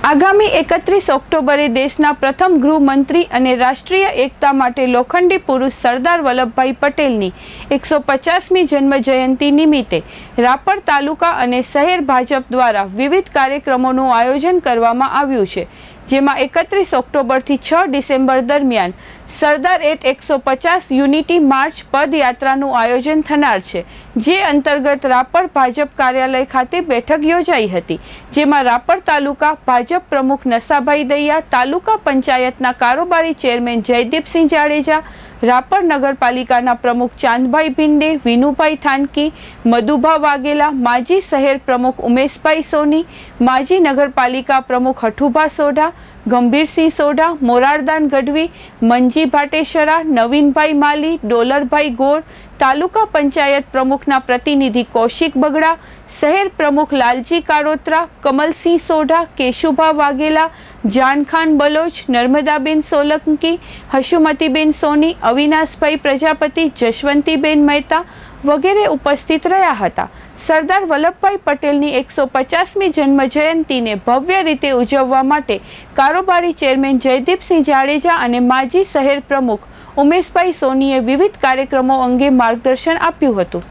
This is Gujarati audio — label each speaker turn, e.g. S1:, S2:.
S1: આગામી એકત્રીસ ઓક્ટોબરે દેશના પ્રથમ ગૃહમંત્રી અને રાષ્ટ્રીય એકતા માટે લોખંડી પુરુષ સરદાર વલ્લભભાઈ પટેલની એકસો પચાસમી જન્મ જયંતિ નિમિત્તે રાપર તાલુકા અને શહેર ભાજપ દ્વારા વિવિધ કાર્યક્રમોનું આયોજન કરવામાં આવ્યું છે. જેમાં એકત્રીસ ઓક્ટોબરથી છ ડિસેમ્બર દરમિયાન સરદાર એટ એકસો પચાસ યુનિટી માર્ચ પદયાત્રાનું આયોજન થનાર છે, જે અંતર્ગત રાપર ભાજપ કાર્યાલય ખાતે બેઠક યોજાઈ હતી, જેમાં રાપર તાલુકા ભાજપ પ્રમુખ નસાભાઈ દૈયા, તાલુકા પંચાયતના કારોબારી ચેરમેન જયદીપસિંહ જાડેજા, રાપર નગરપાલિકાના પ્રમુખ ચાંદભાઈ ભિંડે, વિનુભાઈ થાનકી, મધુભા વાઘેલા, માજી શહેર પ્રમુખ ઉમેશભાઈ સોની, માજી નગરપાલિકા પ્રમુખ હઠુભા સોઢા ગંભીરસિંહ સોઢા, મોરારદાન ગઢવી, મંજી ભાટેશરા, નવીનભાઈ માલી, ડોલરભાઈ ગોર, તાલુકા પંચાયત પ્રમુખના પ્રતિનિધિ કૌશિક બગડા, શહેર પ્રમુખ લાલજી કારોત્રા, કમલસિંહ સોઢા, કેશુભા વાઘેલા, જાનખાન બલોચ, નર્મદાબેન સોલંકી હશુમતીબેન સોની, અવિનાશભાઈ પ્રજાપતિ, જશવંતીબેન મહેતા વગેરે ઉપસ્થિત રહ્યા હતા. સરદાર વલ્લભભાઈ પટેલની એકસો પચાસમી જન્મ જયંતિને ભવ્ય રીતે ઉજવવા માટે કારોબારી ચેરમેન જયદીપસિંહ જાડેજા અને માજી શહેર પ્રમુખ ઉમેશભાઈ સોનીએ વિવિધ કાર્યક્રમો અંગે માર્ગદર્શન આપ્યું હતું.